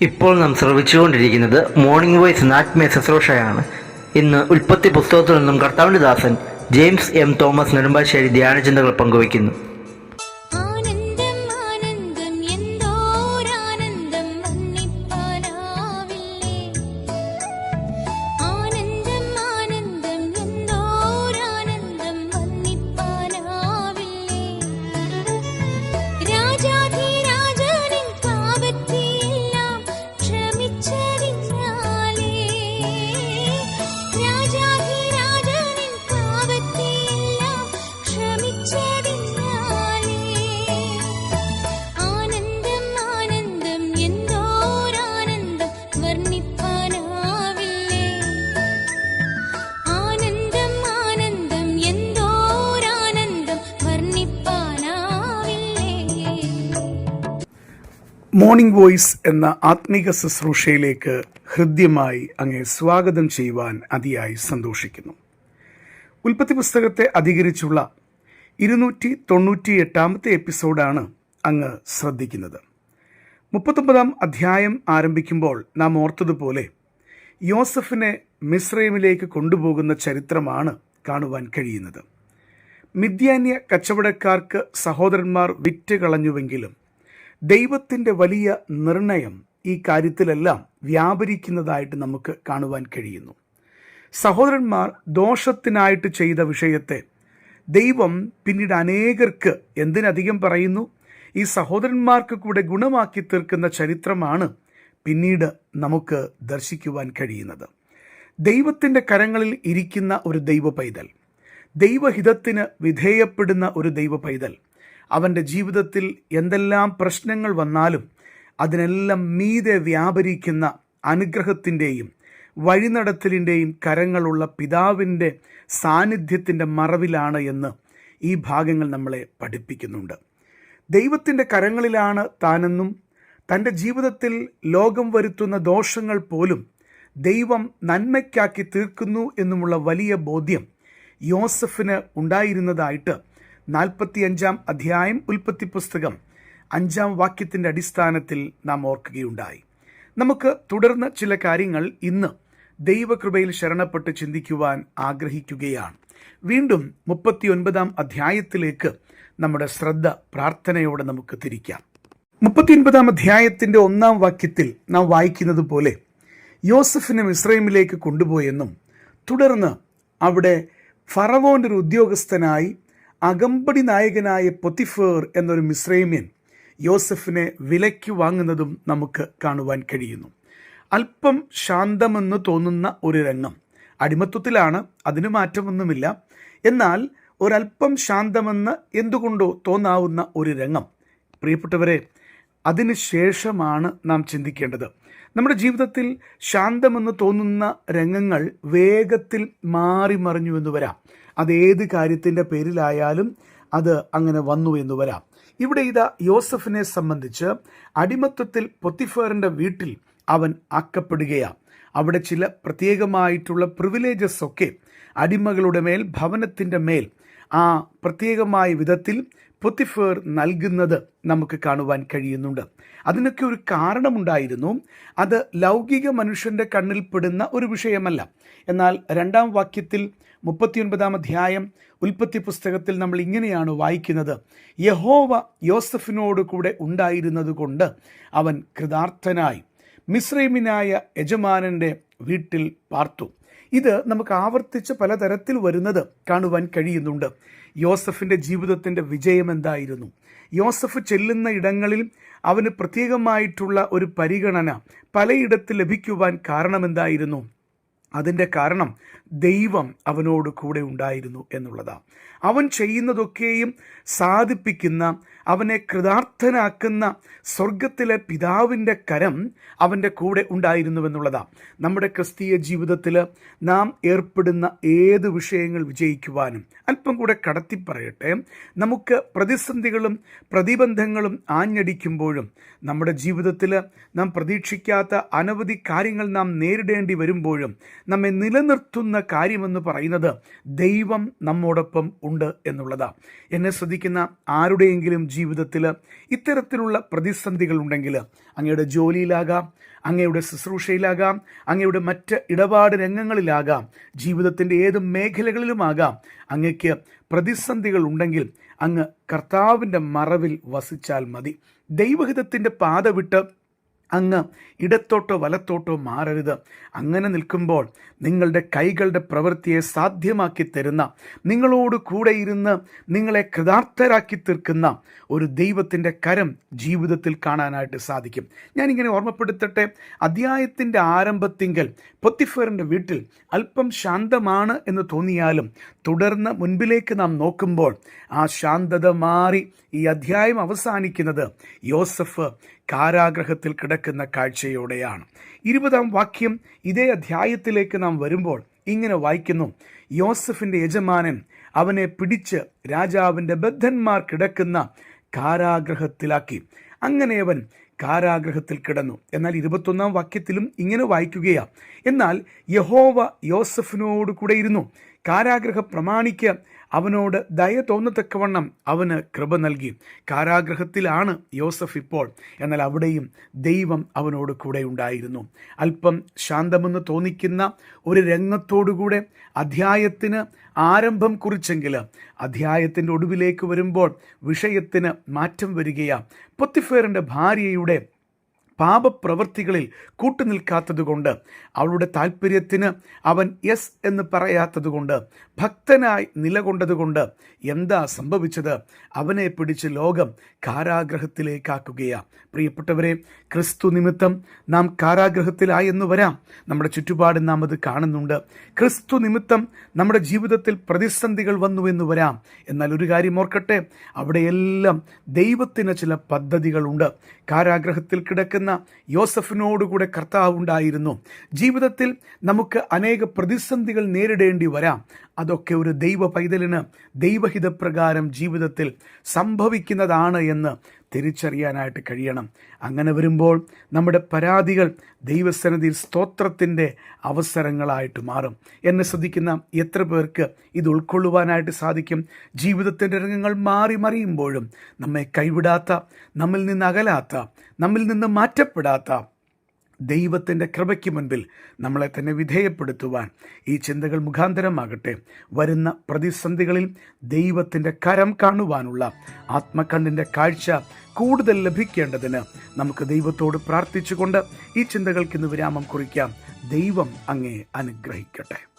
ഇപ്പോൾ നാം ശ്രവിച്ചുകൊണ്ടിരിക്കുന്നത് morning voice നാത്മീയ ശുശ്രൂഷയാണ് ഇന്ന് ഉൽപ്പത്തി പുസ്തകത്തിൽ നിന്നും കർത്താവിന്റെ ദാസൻ ജെയിംസ് എം തോമസ് നെടുമ്പാശ്ശേരി ധ്യാനചിന്തകൾ പങ്കുവയ്ക്കുന്നു. മോർണിംഗ് വോയിസ് എന്ന ആത്മീക ശുശ്രൂഷയിലേക്ക് ഹൃദ്യമായി അങ്ങേ സ്വാഗതം ചെയ്യുവാൻ അതിയായി സന്തോഷിക്കുന്നു. ഉൽപ്പത്തി പുസ്തകത്തെ അധികരിച്ചുള്ള ഇരുന്നൂറ്റി തൊണ്ണൂറ്റി എട്ടാമത്തെ എപ്പിസോഡാണ് അങ്ങ് ശ്രദ്ധിക്കുന്നത്. മുപ്പത്തൊമ്പതാം അധ്യായം ആരംഭിക്കുമ്പോൾ നാം ഓർത്തതുപോലെ യോസഫിനെ മിസ്രൈമിലേക്ക് കൊണ്ടുപോകുന്ന ചരിത്രമാണ് കാണുവാൻ കഴിയുന്നത്. മിഥ്യാന്യ കച്ചവടക്കാർക്ക് സഹോദരന്മാർ വിറ്റ് കളഞ്ഞുവെങ്കിലും ദൈവത്തിന്റെ വലിയ നിർണയം ഈ കാര്യത്തിലെല്ലാം വ്യാപരിക്കുന്നതായിട്ട് നമുക്ക് കാണുവാൻ കഴിയുന്നു. സഹോദരന്മാർ ദോഷത്തിനായിട്ട് ചെയ്ത വിഷയത്തെ ദൈവം പിന്നീട് അനേകർക്ക് എന്തിനധികം പറയുന്നു? ഈ സഹോദരന്മാർക്ക് കൂടെ ഗുണമാക്കി തീർക്കുന്ന ചരിത്രമാണ് പിന്നീട് നമുക്ക് ദർശിക്കുവാൻ കഴിയുന്നത്. ദൈവത്തിന്റെ കരങ്ങളിൽ ഇരിക്കുന്ന ഒരു ദൈവ പൈതൽ ദൈവഹിതത്തിന് വിധേയപ്പെടുന്ന ഒരു ദൈവ പൈതൽ അവന്റെ ജീവിതത്തിൽ എന്തെല്ലാം പ്രശ്നങ്ങൾ വന്നാലും അതിനെല്ലാം മീതെ വ്യാപരിക്കുന്ന അനുഗ്രഹത്തിന്റെയും വഴിനടത്തലിന്റെയും കരങ്ങളുള്ള പിതാവിന്റെ സാന്നിധ്യത്തിന്റെ മറവിലാണ് എന്ന് ഈ ഭാഗങ്ങൾ നമ്മളെ പഠിപ്പിക്കുന്നുണ്ട്. ദൈവത്തിന്റെ കരങ്ങളിലാണ് താനെന്നും തന്റെ ജീവിതത്തിൽ ലോകം വരുത്തുന്ന ദോഷങ്ങൾ പോലും ദൈവം നന്മയ്ക്കാക്കി തീർക്കുന്നു എന്നുമുള്ള വലിയ ബോധ്യം യോസഫിന് ഉണ്ടായിരുന്നതായിട്ട് നാൽപ്പത്തിയഞ്ചാം അധ്യായം ഉൽപ്പത്തി പുസ്തകം അഞ്ചാം വാക്യത്തിന്റെ അടിസ്ഥാനത്തിൽ നാം ഓർക്കുകയുണ്ടായി. നമുക്ക് തുടർന്ന് ചില കാര്യങ്ങൾ ഇന്ന് ദൈവകൃപയിൽ ശരണപ്പെട്ട് ചിന്തിക്കുവാൻ ആഗ്രഹിക്കുകയാണ്. വീണ്ടും മുപ്പത്തിയൊൻപതാം അധ്യായത്തിലേക്ക് നമ്മുടെ ശ്രദ്ധ പ്രാർത്ഥനയോടെ നമുക്ക് തിരിക്കാം. മുപ്പത്തിയൊൻപതാം അധ്യായത്തിന്റെ ഒന്നാം വാക്യത്തിൽ നാം വായിക്കുന്നത് പോലെ യോസഫിനെ മിസ്രൈമിലേക്ക് കൊണ്ടുപോയെന്നും തുടർന്ന് അവിടെ ഫറവോന്റെ ഒരു ഉദ്യോഗസ്ഥനായി അകമ്പടി നായകനായ പൊത്തിഫേർ എന്നൊരു മിശ്രൈമ്യൻ യോസഫിനെ വിലയ്ക്ക് വാങ്ങുന്നതും നമുക്ക് കാണുവാൻ കഴിയുന്നു. അല്പം ശാന്തമെന്ന് തോന്നുന്ന ഒരു രംഗം. അടിമത്വത്തിലാണ് അതിന് മാറ്റമൊന്നുമില്ല. എന്നാൽ ഒരല്പം ശാന്തമെന്ന് എന്തുകൊണ്ടോ തോന്നാവുന്ന ഒരു രംഗം. പ്രിയപ്പെട്ടവരെ അതിന് ശേഷമാണ് നാം ചിന്തിക്കേണ്ടത്. നമ്മുടെ ജീവിതത്തിൽ ശാന്തമെന്ന് തോന്നുന്ന രംഗങ്ങൾ വേഗത്തിൽ മാറി മറിഞ്ഞു എന്ന് വരാം. അത് ഏത് കാര്യത്തിന്റെ പേരിലായാലും അത് അങ്ങനെ വന്നു എന്ന് വരാം. ഇവിടെ ഇതാ യോസഫിനെ സംബന്ധിച്ച് അടിമത്വത്തിൽ പൊത്തിഫേറിന്റെ വീട്ടിൽ അവൻ ആക്കപ്പെടുകയാണ്. അവിടെ ചില പ്രത്യേകമായിട്ടുള്ള പ്രിവിലേജസ് ഒക്കെ അടിമകളുടെ മേൽ ഭവനത്തിന്റെ മേൽ ആ പ്രത്യേകമായ വിധത്തിൽ പൊത്തിഫേർ നൽകുന്നത് നമുക്ക് കാണുവാൻ കഴിയുന്നുണ്ട്. അതിനൊക്കെ ഒരു കാരണമുണ്ടായിരുന്നു. അത് ലൗകിക മനുഷ്യന്റെ കണ്ണിൽപ്പെടുന്ന ഒരു വിഷയമല്ല. എന്നാൽ രണ്ടാം വാക്യത്തിൽ മുപ്പത്തിയൊൻപതാം അധ്യായം ഉൽപ്പത്തി പുസ്തകത്തിൽ നമ്മൾ ഇങ്ങനെയാണ് വായിക്കുന്നത്. യഹോവ യോസഫിനോട് കൂടെ ഉണ്ടായിരുന്നത് കൊണ്ട് അവൻ കൃതാർത്ഥനായി മിസ്രൈമിനായ യജമാനന്റെ വീട്ടിൽ പാർത്തു. ഇത് നമുക്ക് ആവർത്തിച്ച് പലതരത്തിൽ വരുന്നത് കാണുവാൻ കഴിയുന്നുണ്ട്. യോസഫിന്റെ ജീവിതത്തിന്റെ വിജയം എന്തായിരുന്നു? യോസഫ് ചെല്ലുന്ന ഇടങ്ങളിൽ അവന് പ്രത്യേകമായിട്ടുള്ള ഒരു പരിഗണന പലയിടത്ത് ലഭിക്കുവാൻ കാരണമെന്തായിരുന്നു അതിന്റെ കാരണം ദൈവം അവനോട് കൂടെ ഉണ്ടായിരുന്നു എന്നുള്ളതാണ് അവൻ ചെയ്യുന്നതൊക്കെയും സാധിപ്പിക്കുന്ന അവനെ കൃതാർത്ഥനാക്കുന്ന സ്വർഗത്തിലെ പിതാവിന്റെ കരം അവന്റെ കൂടെ ഉണ്ടായിരുന്നുവെന്നുള്ളതാണ് നമ്മുടെ ക്രിസ്തീയ ജീവിതത്തിൽ നാം ഏർപ്പെടുന്ന ഏത് വിഷയങ്ങൾ വിജയിക്കുവാനും അല്പം കൂടെ കടത്തി പറയട്ടെ നമുക്ക് പ്രതിസന്ധികളും പ്രതിബന്ധങ്ങളും ആഞ്ഞടിക്കുമ്പോഴും നമ്മുടെ ജീവിതത്തിൽ നാം പ്രതീക്ഷിക്കാത്ത അനവധി കാര്യങ്ങൾ നാം നേരിടേണ്ടി വരുമ്പോഴും നമ്മെ നിലനിർത്തുന്ന കാര്യമെന്ന് പറയുന്നത് ദൈവം നമ്മോടൊപ്പം ഉണ്ട് എന്നുള്ളതാണ് എന്നെ ശ്രദ്ധിക്കുന്ന ആരുടെയെങ്കിലും ജീവിതത്തിൽ ഇത്തരത്തിലുള്ള പ്രതിസന്ധികൾ ഉണ്ടെങ്കിൽ അങ്ങയുടെ ജോലിയിലാകാം അങ്ങയുടെ ശുശ്രൂഷയിലാകാം അങ്ങയുടെ മറ്റ് ഇടപാട് രംഗങ്ങളിലാകാം ജീവിതത്തിന്റെ ഏത് മേഖലകളിലുമാകാം അങ്ങയ്ക്ക് പ്രതിസന്ധികൾ ഉണ്ടെങ്കിൽ അങ്ങ് കർത്താവിന്റെ മറവിൽ വസിച്ചാൽ മതി. ദൈവഹിതത്തിന്റെ പാത വിട്ട് അങ്ങ് ഇടത്തോട്ടോ വലത്തോട്ടോ മാറരുത്. അങ്ങനെ നിൽക്കുമ്പോൾ നിങ്ങളുടെ കൈകളുടെ പ്രവൃത്തിയെ സാധ്യമാക്കി തരുന്ന നിങ്ങളോട് കൂടെ ഇരുന്ന് നിങ്ങളെ കൃതാർത്ഥരാക്കി തീർക്കുന്ന ഒരു ദൈവത്തിന്റെ കരം ജീവിതത്തിൽ കാണാനായിട്ട് സാധിക്കും. ഞാനിങ്ങനെ ഓർമ്മപ്പെടുത്തട്ടെ അധ്യായത്തിന്റെ ആരംഭത്തിങ്കൽ പൊത്തിഫറിന്റെ വീട്ടിൽ അല്പം ശാന്തമാണ് എന്ന് തോന്നിയാലും തുടർന്ന് മുൻപിലേക്ക് നാം നോക്കുമ്പോൾ ആ ശാന്തത മാറി ഈ അധ്യായം അവസാനിക്കുന്നത് യോസഫ് കാരാഗ്രഹത്തിൽ കിടക്കുന്ന കാഴ്ചയോടെയാണ്. ഇരുപതാം വാക്യം ഇതേ അധ്യായത്തിലേക്ക് നാം വരുമ്പോൾ ഇങ്ങനെ വായിക്കുന്നു. യോസഫിന്റെ യജമാനൻ അവനെ പിടിച്ച് രാജാവിന്റെ ബദ്ധന്മാർ കിടക്കുന്ന കാരാഗ്രഹത്തിലാക്കി. അങ്ങനെ അവൻ കാരാഗ്രഹത്തിൽ കിടന്നു. എന്നാൽ ഇരുപത്തൊന്നാം വാക്യത്തിലും ഇങ്ങനെ വായിക്കുകയാ. എന്നാൽ യഹോവ യോസഫിനോട് കൂടെ ഇരുന്നു. കാരാഗ്രഹ പ്രമാണിക്ക് അവനോട് ദയ തോന്നത്തക്കവണ്ണം അവന് കൃപ നൽകി. കാരാഗ്രഹത്തിലാണ് യോസഫ് ഇപ്പോൾ. എന്നാൽ അവിടെയും ദൈവം അവനോട് കൂടെ ഉണ്ടായിരുന്നു. അല്പം ശാന്തമെന്ന് തോന്നിക്കുന്ന ഒരു രംഗത്തോടുകൂടെ അധ്യായത്തിന് ആരംഭം കുറിച്ചെങ്കിൽ അധ്യായത്തിന്റെ ഒടുവിലേക്ക് വരുമ്പോൾ വിഷയത്തിന് മാറ്റം വരികയാണ് പൊത്തിഫേറിന്റെ ഭാര്യയുടെ പാപപ്രവൃത്തികളിൽ കൂട്ടുനിൽക്കാത്തതുകൊണ്ട് അവളുടെ താല്പര്യത്തിന് അവൻ യെസ് എന്ന് പറയാത്തതുകൊണ്ട് ഭക്തനായി നിലകൊണ്ടതുകൊണ്ട് എന്താ സംഭവിച്ചത്? അവനെ പിടിച്ച് ലോകം കാരാഗ്രഹത്തിലേക്കാക്കുകയാണ് പ്രിയപ്പെട്ടവരെ ക്രിസ്തു നിമിത്തം നാം കാരാഗ്രഹത്തിലായെന്ന് വരാം. നമ്മുടെ ചുറ്റുപാട് നാം അത് കാണുന്നുണ്ട്. ക്രിസ്തു നിമിത്തം നമ്മുടെ ജീവിതത്തിൽ പ്രതിസന്ധികൾ വന്നു എന്ന് വരാം. എന്നാൽ ഒരു കാര്യം ഓർക്കട്ടെ അവിടെയെല്ലാം ദൈവത്തിന് ചില പദ്ധതികളുണ്ട്. കാരാഗ്രഹത്തിൽ കിടക്കുന്ന യോസഫിനോടുകൂടെ കർത്താവ് ഉണ്ടായിരുന്നു. ജീവിതത്തിൽ നമുക്ക് അനേക പ്രതിസന്ധികൾ നേരിടേണ്ടി വരാം. അതൊക്കെ ഒരു ദൈവ പൈതലിന് ദൈവഹിതപ്രകാരം ജീവിതത്തിൽ സംഭവിക്കുന്നതാണ് എന്ന് തിരിച്ചറിയാനായിട്ട് കഴിയണം. അങ്ങനെ വരുമ്പോൾ നമ്മുടെ പരാതികൾ ദൈവസന്നിധിയിൽ സ്തോത്രത്തിന്റെ അവസരങ്ങളായിട്ട് മാറും. എന്നെ ശ്രദ്ധിക്കുന്ന എത്ര പേർക്ക് ഇത് ഉൾക്കൊള്ളുവാനായിട്ട് സാധിക്കും? ജീവിതത്തിന്റെ രംഗങ്ങൾ മാറി മറിയുമ്പോഴും നമ്മെ കൈവിടാത്ത നമ്മിൽ നിന്ന് അകലാത്ത നമ്മിൽ നിന്ന് മാറ്റപ്പെടാത്ത ദൈവത്തിന്റെ കൃപയ്ക്ക് മുൻപിൽ നമ്മളെ തന്നെ വിധേയപ്പെടുത്തുവാൻ ഈ ചിന്തകൾ മുഖാന്തരമാകട്ടെ. വരുന്ന പ്രതിസന്ധികളിൽ ദൈവത്തിന്റെ കരം കാണുവാനുള്ള ആത്മകണ്ണിന്റെ കാഴ്ച കൂടുതൽ ലഭിക്കേണ്ടതിന് നമുക്ക് ദൈവത്തോട് പ്രാർത്ഥിച്ചുകൊണ്ട് ഈ ചിന്തകൾക്ക് ഇന്ന് വിരാമം കുറിക്കാം. ദൈവം അങ്ങേ അനുഗ്രഹിക്കട്ടെ.